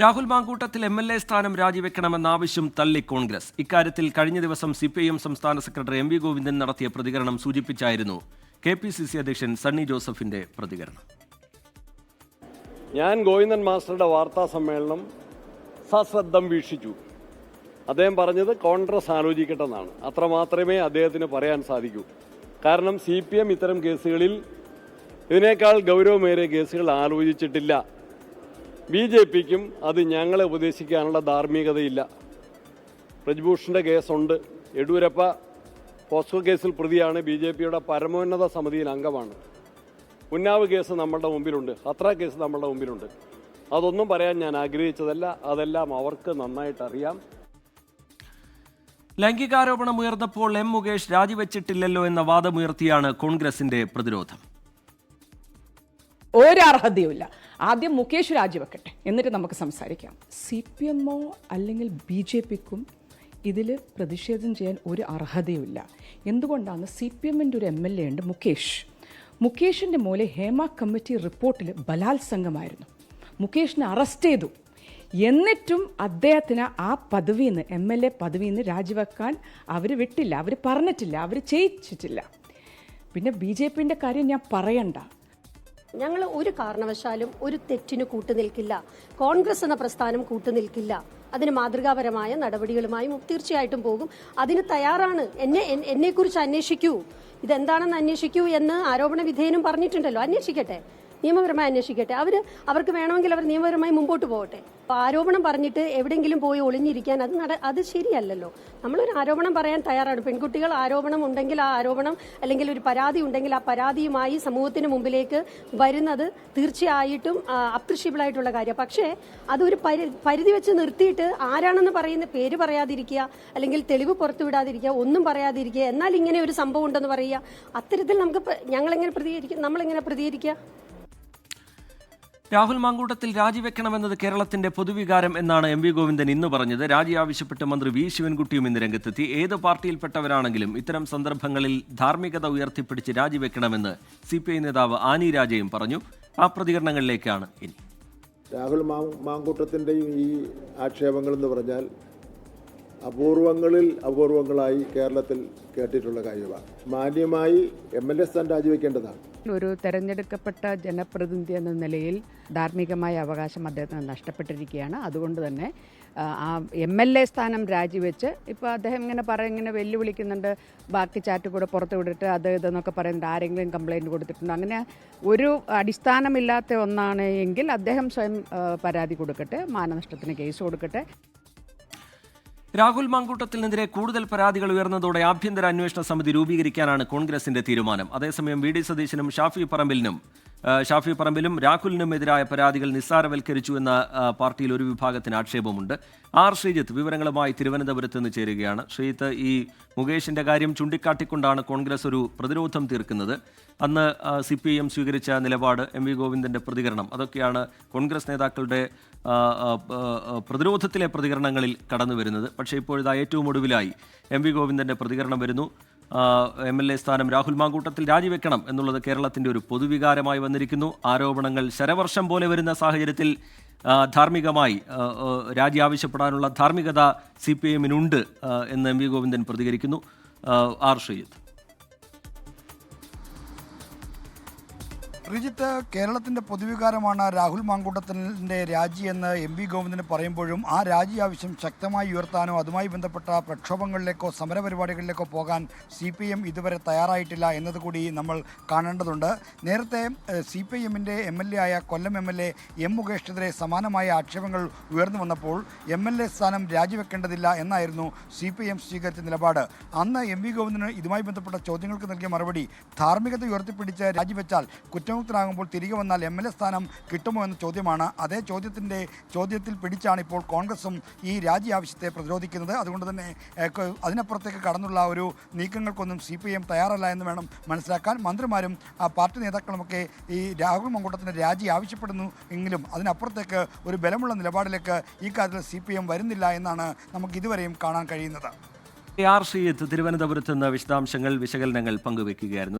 Rahul Mamkootathil M L A സ്ഥാനം രാജിവെക്കണമെന്ന ആവശ്യം തള്ളി കോൺഗ്രസ്. ഇക്കാര്യത്തിൽ കഴിഞ്ഞ ദിവസം സി പി ഐ എം സംസ്ഥാന സെക്രട്ടറി എം വി ഗോവിന്ദൻ നടത്തിയ പ്രതികരണം സൂചിപ്പിച്ചായിരുന്നു കെ പി സി സി അധ്യക്ഷൻ സണ്ണി ജോസഫിന്റെ പ്രതികരണം. ഞാൻ ഗോവിന്ദൻ മാസ്റ്ററുടെ വാർത്താ സമ്മേളനം സശ്രദ്ധം വീക്ഷിച്ചു. അദ്ദേഹം പറഞ്ഞത് കോൺഗ്രസ് ആലോചിക്കട്ടെ എന്നാണ് അത്ര മാത്രമേ അദ്ദേഹത്തിന് പറയാൻ സാധിക്കൂ. കാരണം സി പി എം ഇത്തരം കേസുകളിൽ ഇതിനേക്കാൾ ഗൗരവമേറിയ കേസുകൾ ആലോചിച്ചിട്ടില്ല. ബി ജെ പിക്കും അത് ഞങ്ങളെ ഉപദേശിക്കാനുള്ള ധാർമ്മികതയില്ല. പ്രജ്ഭൂഷന്റെ കേസുണ്ട്. യെടൂരപ്പ പോസ്കോ കേസിൽ പ്രതിയാണ്. ബി ജെ പിയുടെ പരമോന്നത സമിതിയിൽ അംഗമാണ്. ഉന്നാവ് കേസ് നമ്മളുടെ മുമ്പിലുണ്ട്. ഹത്ര കേസ് നമ്മളുടെ മുമ്പിലുണ്ട്. അതൊന്നും പറയാൻ ഞാൻ ആഗ്രഹിച്ചതല്ല. അതെല്ലാം അവർക്ക് നന്നായിട്ട് അറിയാം. ലൈംഗികാരോപണം ഉയർന്നപ്പോൾ എം മുകേഷ് രാജിവെച്ചിട്ടില്ലല്ലോ എന്ന വാദമുയർത്തിയാണ് കോൺഗ്രസിന്റെ പ്രതിരോധം. ഒരർഹതയുമില്ല ആദ്യം മുകേഷ് രാജിവെക്കട്ടെ. എന്നിട്ട് നമുക്ക് സംസാരിക്കാം. സി പി എമ്മോ അല്ലെങ്കിൽ ബി ജെ പിക്കും ഇതിൽ പ്രതിഷേധം ചെയ്യാൻ ഒരു അർഹതയുമില്ല. എന്തുകൊണ്ടാണ് സി പി എമ്മിന്റെ ഒരു എം എൽ എ ഉണ്ട് മുകേഷ്? മുകേഷിന്റെ മൂലെ ഹേമ കമ്മിറ്റി റിപ്പോർട്ടിൽ ബലാത്സംഗമായിരുന്നു. മുകേഷിനെ അറസ്റ്റ് ചെയ്തു. എന്നിട്ടും അദ്ദേഹത്തിന് ആ പദവിയിൽ നിന്ന് എം എൽ എ പദവിയിൽ നിന്ന് രാജിവെക്കാൻ അവർ വിട്ടില്ല. അവർ പറഞ്ഞിട്ടില്ല. അവർ ചെയ്യിച്ചിട്ടില്ല. പിന്നെ ബി ജെ പിന്റെ കാര്യം ഞാൻ പറയണ്ട. ഞങ്ങൾ ഒരു കാരണവശാലും ഒരു തെറ്റിന് കൂട്ടുനിൽക്കില്ല. കോൺഗ്രസ് എന്ന പ്രസ്ഥാനം കൂട്ടുനിൽക്കില്ല. അതിന് മാതൃകാപരമായ നടപടികളുമായും തീർച്ചയായിട്ടും പോകും. അതിന് തയ്യാറാണ്. എന്നെ എന്നെക്കുറിച്ച് അന്വേഷിക്കൂ. ഇതെന്താണെന്ന് അന്വേഷിക്കൂ എന്ന് ആരോപണ വിധേയനും പറഞ്ഞിട്ടുണ്ടല്ലോ. അന്വേഷിക്കട്ടെ. നിയമപരമായി അന്വേഷിക്കട്ടെ. അവർ അവർക്ക് വേണമെങ്കിൽ അവർ നിയമപരമായി മുമ്പോട്ട് പോകട്ടെ. ആരോപണം പറഞ്ഞിട്ട് എവിടെയെങ്കിലും പോയി ഒളിഞ്ഞിരിക്കാൻ അത് നട അത് ശരിയല്ലല്ലോ. നമ്മളൊരു ആരോപണം പറയാൻ തയ്യാറാണ്. പെൺകുട്ടികൾ ആരോപണം ഉണ്ടെങ്കിൽ ആ ആരോപണം അല്ലെങ്കിൽ ഒരു പരാതി ഉണ്ടെങ്കിൽ ആ പരാതിയുമായി സമൂഹത്തിന് മുമ്പിലേക്ക് വരുന്നത് തീർച്ചയായിട്ടും അപ്രിഷ്യബിൾ ആയിട്ടുള്ള കാര്യം. പക്ഷേ അതൊരു പരി പരിധി വെച്ച് നിർത്തിയിട്ട് ആരാണെന്ന് പറയുന്ന പേര് പറയാതിരിക്കുക അല്ലെങ്കിൽ തെളിവ് പുറത്തുവിടാതിരിക്കുക ഒന്നും പറയാതിരിക്കുക എന്നാൽ ഇങ്ങനെ ഒരു സംഭവം ഉണ്ടെന്ന് പറയുക അത്തരത്തിൽ നമുക്ക് ഞങ്ങളെങ്ങനെ പ്രതികരിക്കും? നമ്മളെങ്ങനെ പ്രതികരിക്കുക? രാഹുൽ മാങ്കൂട്ടത്തിൽ രാജിവെക്കണമെന്നത് കേരളത്തിന്റെ പൊതുവികാരം എന്നാണ് എം വി ഗോവിന്ദൻ ഇന്ന് പറഞ്ഞത്. രാജി ആവശ്യപ്പെട്ട് മന്ത്രി വി ശിവൻകുട്ടിയും ഇന്ന് രംഗത്തെത്തി. ഏത് പാർട്ടിയിൽപ്പെട്ടവരാണെങ്കിലും ഇത്തരം സന്ദർഭങ്ങളിൽ ധാർമ്മികത ഉയർത്തിപ്പിടിച്ച് രാജിവെക്കണമെന്ന് സി പി ഐ നേതാവ് ആനി രാജയും പറഞ്ഞു. ആ പ്രതികരണങ്ങളിലേക്കാണ് ഇനി. രാഹുൽ മാങ്കൂട്ടത്തിന്റെ ഈ ആക്ഷേപങ്ങൾ എന്ന് പറഞ്ഞാൽ അപൂർവങ്ങളിൽ അപൂർവങ്ങളായി കേരളത്തിൽ കേട്ടിട്ടുള്ള കാര്യമാണ് മാന്യമായി എം എൽ എ സ്ഥാനം രാജിവെക്കേണ്ടതാണ്. ഒരു തെരഞ്ഞെടുക്കപ്പെട്ട ജനപ്രതിനിധി എന്ന നിലയിൽ ധാർമ്മികമായ അവകാശം അദ്ദേഹത്തിന് നഷ്ടപ്പെട്ടിരിക്കുകയാണ്. അതുകൊണ്ട് തന്നെ ആ, എം എൽ എ സ്ഥാനം രാജിവെച്ച് ഇപ്പോൾ അദ്ദേഹം ഇങ്ങനെ പറയും ഇങ്ങനെ വെല്ലുവിളിക്കുന്നുണ്ട്. ബാക്കി ചാറ്റ് കൂടെ പുറത്ത് വിട്ടിട്ട് അത് ഇതെന്നൊക്കെ പറയുന്നുണ്ട്. ആരെങ്കിലും കംപ്ലൈന്റ് കൊടുത്തിട്ടുണ്ട്? അങ്ങനെ ഒരു അടിസ്ഥാനമില്ലാത്ത ഒന്നാണ് എങ്കിൽ അദ്ദേഹം സ്വയം പരാതി കൊടുക്കട്ടെ മാനനഷ്ടത്തിന് കേസ് കൊടുക്കട്ടെ. രാഹുൽ മാങ്കൂട്ടത്തിനെതിരെ കൂടുതൽ പരാതികൾ ഉയർന്നതോടെ ആഭ്യന്തര അന്വേഷണ സമിതി രൂപീകരിക്കാനാണ് കോൺഗ്രസിന്റെ തീരുമാനം. അതേസമയം വി. ഡി. സതീശനും ഷാഫി പറമ്പിലിനും ഷാഫി പറമ്പിലും രാഹുലിനും എതിരായ പരാതികൾ നിസ്സാരവൽക്കരിച്ചു എന്ന പാർട്ടിയിൽ ഒരു വിഭാഗത്തിന് ആക്ഷേപമുണ്ട്. ആർ. ശ്രീജിത്ത് വിവരങ്ങളുമായി തിരുവനന്തപുരത്ത് നിന്ന് ചേരുകയാണ്. ശ്രീജിത്ത് ഈ മുകേഷിന്റെ കാര്യം ചൂണ്ടിക്കാട്ടിക്കൊണ്ടാണ് കോൺഗ്രസ് ഒരു പ്രതിരോധം തീർക്കുന്നത്. അന്ന് സി പി എം സ്വീകരിച്ച നിലപാട് എം വി ഗോവിന്ദന്റെ പ്രതികരണം. അതൊക്കെയാണ് കോൺഗ്രസ് നേതാക്കളുടെ പ്രതിരോധത്തിലെ പ്രതികരണങ്ങളിൽ കടന്നു വരുന്നത് പക്ഷേ ഇപ്പോഴിതാ ഏറ്റവും ഒടുവിലായി എം വി ഗോവിന്ദന്റെ പ്രതികരണം വരുന്നു. എം എൽ എ സ്ഥാനം രാഹുൽ മാങ്കൂട്ടത്തിൽ രാജിവെക്കണം എന്നുള്ളത് കേരളത്തിന്റെ ഒരു പൊതുവികാരമായി വന്നിരിക്കുന്നു. ആരോപണങ്ങൾ ശരവർഷം പോലെ വരുന്ന സാഹചര്യത്തിൽ ധാർമ്മികമായി രാജി ആവശ്യപ്പെടാനുള്ള ധാർമ്മികത സി പി എമ്മിനുണ്ട് എന്ന് എം വി ഗോവിന്ദൻ പ്രതികരിക്കുന്നു. ആർ ശ്രീജിത്ത്. റിജിത്ത് കേരളത്തിന്റെ പൊതുവികാരമാണ് രാഹുൽ മാങ്കൂട്ടത്തിന്റെ രാജി എന്ന് എം വി ഗോവിന്ദന് പറയുമ്പോഴും ആ രാജി ആവശ്യം ശക്തമായി ഉയർത്താനോ അതുമായി ബന്ധപ്പെട്ട പ്രക്ഷോഭങ്ങളിലേക്കോ സമരപരിപാടികളിലേക്കോ പോകാൻ സി പി എം ഇതുവരെ തയ്യാറായിട്ടില്ല എന്നതുകൂടി നമ്മൾ കാണേണ്ടതുണ്ട്. നേരത്തെ സി പി എമ്മിന്റെ എം എൽ എ ആയ Kollam M L A M മുകേഷിനെതിരെ സമാനമായ ആക്ഷേപങ്ങൾ ഉയർന്നു വന്നപ്പോൾ എം എൽ എ സ്ഥാനം രാജിവെക്കേണ്ടതില്ല എന്നായിരുന്നു സി പി എം സ്വീകരിച്ച നിലപാട്. അന്ന് എം വി ഗോവിന്ദന് ഇതുമായി ബന്ധപ്പെട്ട ചോദ്യങ്ങൾക്ക് നൽകിയ മറുപടി ധാർമ്മികത ഉയർത്തിപ്പിടിച്ച് രാജിവെച്ചാൽ കുറ്റമുക്തനാകുമ്പോൾ തിരികെ വന്നാൽ എം എൽ എ സ്ഥാനം കിട്ടുമോ എന്ന ചോദ്യമാണ്. അതേ ചോദ്യത്തിന്റെ ചോദ്യത്തിൽ പിടിച്ചാണ് ഇപ്പോൾ കോൺഗ്രസും ഈ രാജി ആവശ്യത്തെ പ്രതിരോധിക്കുന്നത്. അതുകൊണ്ട് തന്നെ അതിനപ്പുറത്തേക്ക് കടന്നുള്ള ഒരു നീക്കങ്ങൾക്കൊന്നും സി പി എം തയ്യാറല്ല എന്ന് വേണം മനസ്സിലാക്കാൻ. മന്ത്രിമാരും പാർട്ടി നേതാക്കളുമൊക്കെ ഈ രാഹുൽ മങ്കൂട്ടത്തിന്റെ രാജി ആവശ്യപ്പെടുന്നു എങ്കിലും അതിനപ്പുറത്തേക്ക് ഒരു ബലമുള്ള നിലപാടിലേക്ക് ഈ കാര്യത്തിൽ സി പി എം വരുന്നില്ല എന്നാണ് നമുക്ക് ഇതുവരെയും കാണാൻ കഴിയുന്നത്. ആർ സി തിരുവനന്തപുരത്ത് നിന്ന് വിശദാംശങ്ങൾ വിശകലനങ്ങൾ പങ്കുവെക്കുകയായിരുന്നു.